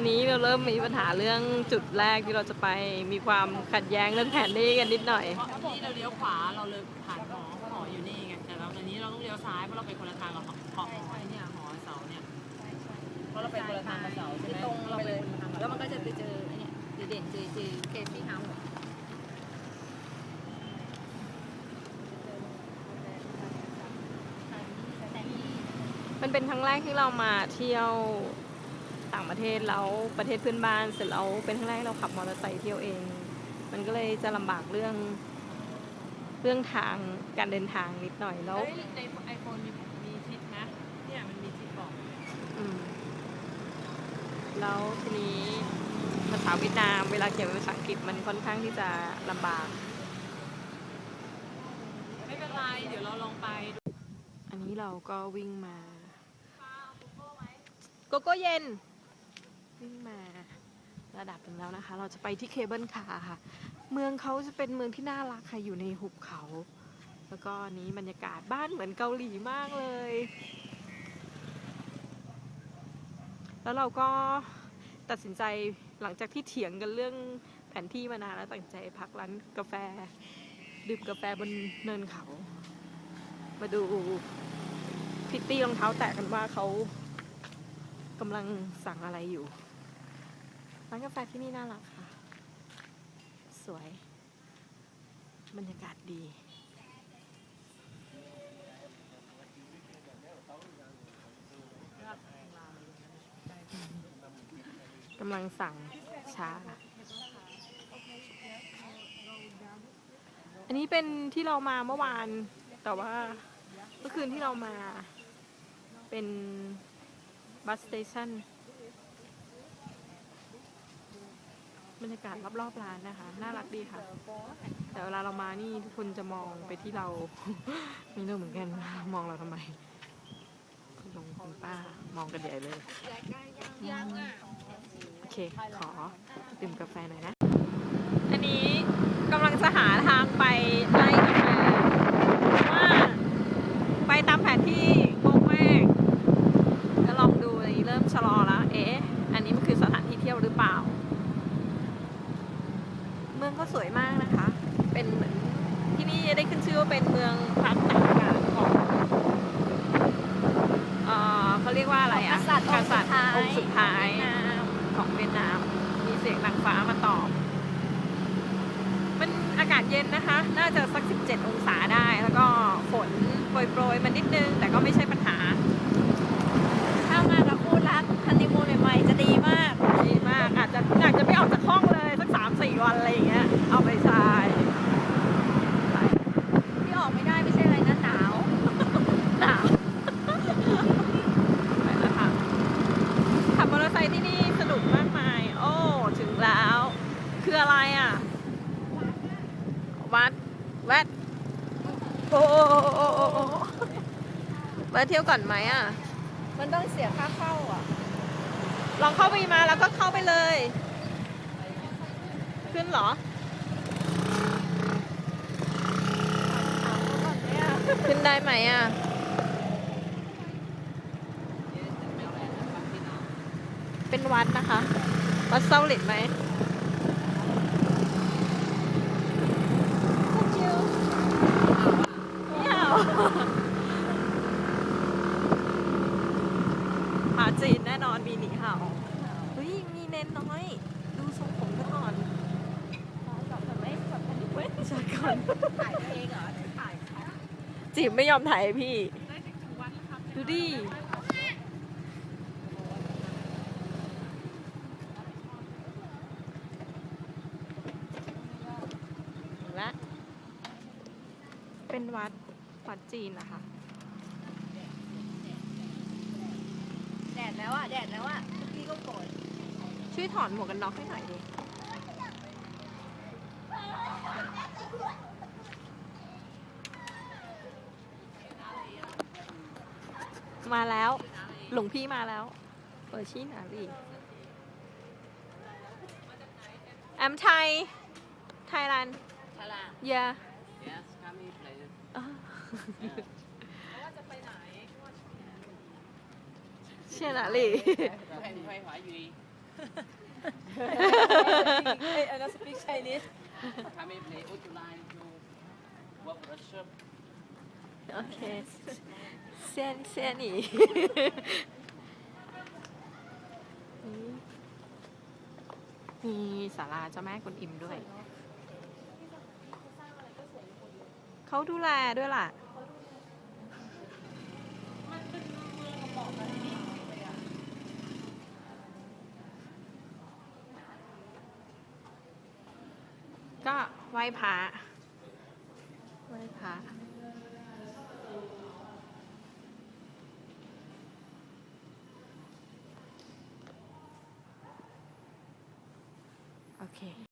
อันนี้เราเริ่มมีปัญหาเรื่องจุดแรกที่เราจะไปมีความขัดแย้งเรื่องแผนที่กันนิดหน่อย เพราะที่เราเลี้ยวขวาเราเลยผ่านหอเพราะหออยู่นี่ไงแต่เราตอนนี้เราต้องเลี้ยวซ้ายเพราะเราไปคนละทางกับหอหอไอ้เนี่ยหอเสาเนี่ยเพราะเราไปคนละทางกับเสาใช่ไหมตรงเราไปเลยแล้แล้ววมัมันนก็จะไปเจอไอ้เนี่ยเจอเด่นเจอเจอเคสที่เฮาส์มันเป็นครั้งแรกที่เรามาเที่ยวต่างประเทศแล้วประเทศเพื่อนบ้านเสร็จแล้วเป็นครั้งแรกที่เราขับมอเตอร์ไซค์เที่ยวเอง มันก็เลยจะลำบากเรื่องเรื่องทางการเดินทางนิดหน่อยแล้วเฮ้ยในไอโฟนมีมีทิศนะเนี่ยมันมีทิศบอกอืมแล้วทีนี้ภาษาเวียดนามเวลาเขียนเป็นภาษาอังกฤษมันค่อนข้างที่จะลำบาก ไม่เป็นไรเดี๋ยวเราลองไปดูอันนี้เราก็วิ่งมาโกโก้เย็น วิ่งมาระดับหนึ่งแล้วนะคะ เราจะไปที่เคเบิลคาร์ค่ะ เมืองเขาจะเป็นเมืองที่น่ารักค่ะอยู่ในหุบเขา แล้วก็นนี้บรรยากาศบ้านเหมือนเกาหลีมากเลย แล้วเราก็ตัดสินใจหลังจากที่เถียงกันเรื่องแผนที่มานานแล้วตัดสินใจพักร้านกาแฟ ดื่มกาแฟบนเนินเขา มาดูพิตตี้รองเท้าแตะกันว่าเขากำลังสั่งอะไรอยู่ ร้านกาแฟที่นี่น่ารักค่ะ สวย บรรยากาศดี กำลังสั่งชา อันนี้เป็นที่เรามาเมื่อวาน แต่ว่าเมื่อคืนที่เรามาเป็นบัสสเตชัน บรรยากาศรอบๆร้านนะคะ น่ารักดีค่ะ แต่เวลาเรามานี่ทุกคนจะมองไปที่เราไม่รู้เหมือนกัน มองเราทำไมคุณลุงคุณป้ามองกันใหญ่เลยโอเค ขอดื่มกาแฟหน่อยนะ อันนี้กำลังจะหาทางไปไร่กาแฟเพราะว่าไปตามแผนที่งงมากจะลองดูอันนี้เริ่มชะลอแล้ว เอ๊ะ อันนี้มันคือสถานที่เที่ยวหรือเปล่า เมือง ก็สวยมากนะคะ เป็นเหมือนที่นี่ได้ขึ้นชื่อว่าเป็นเมืองพักตากอากาศของเอ่อเขาเรียกว่าอะไรอะกษัตริย์องค์สุดท้าย องค์สุดท้ายเวียดนามของเวียดนาม มีเสียงนางฟ้ามาตอบ มันอากาศเย็นนะคะ น่าจะสัก 17 องศาได้ แล้วก็ฝนโปรยๆมันนิดนึง แต่ก็ไม่ใช่ปัญหา ถ้ามากับคู่รักฮันนีมูนใหม่ๆจะดีมาก ดีมาก อาจจะอาจจะไม่ออกจากห้องเลย สัก 3-4 วันอะไรอย่างเงี้ย เอาไปใช้ ที่ออกไม่ได้ไม่ใช่อะไรนะหนาว หนาวไปแล้วค่ะขับมอเตอร์ไซค์ที่นี่สนุกมากมาย โอ้ ถึงแล้ว คื อะไรอะ วัดแวดโอ้โอ้โอ้โอ้โอ้แวะเที่ยวก่อนไหมอะ มันต้องเสียค่าเข้าอะ ลองเข้าไปมาแล้วก็เข้าไปเลย ขึ้นเหรอขึ้นได้ไหมอะเป็นวัดนะคะ วัดเซาหลินไหมเอาหาจีนแน่นอนมีหนี เห่าเฮ้ยมีเน้นน้อย ดูทรงผมก่อนชาก่อนถ่ายเองเหรอถ่ายจีบไม่ยอมถ่ายพี่ ดูดิละเป็นวัดวัดจีนนะคะ แดดแล้วอะ แดดแล้วอะพี่ก็โกรธช่วยถอนหมวกกันน็อกให้หน่อยดิ มาแล้ว หลวงพี่มาแล้วเปิดชี้หนาดิแอมไทย ไทยแลนด์ทาราเยอะ yes coming place ว่าจะไปไหนเชียร์นาลีแผ่นไฟหวาอยู่เอ้ย I don't speak Chinese ถ้าไม่เพลย์อุจุลายดูว่ารัชเชอร์โอเคเส้นเส้นนี่มีศาลาเจ้าแม่กุนอิมด้วย เขาดูแลด้วยล่ะ ก็ไหว้พระไหว้พระโอเค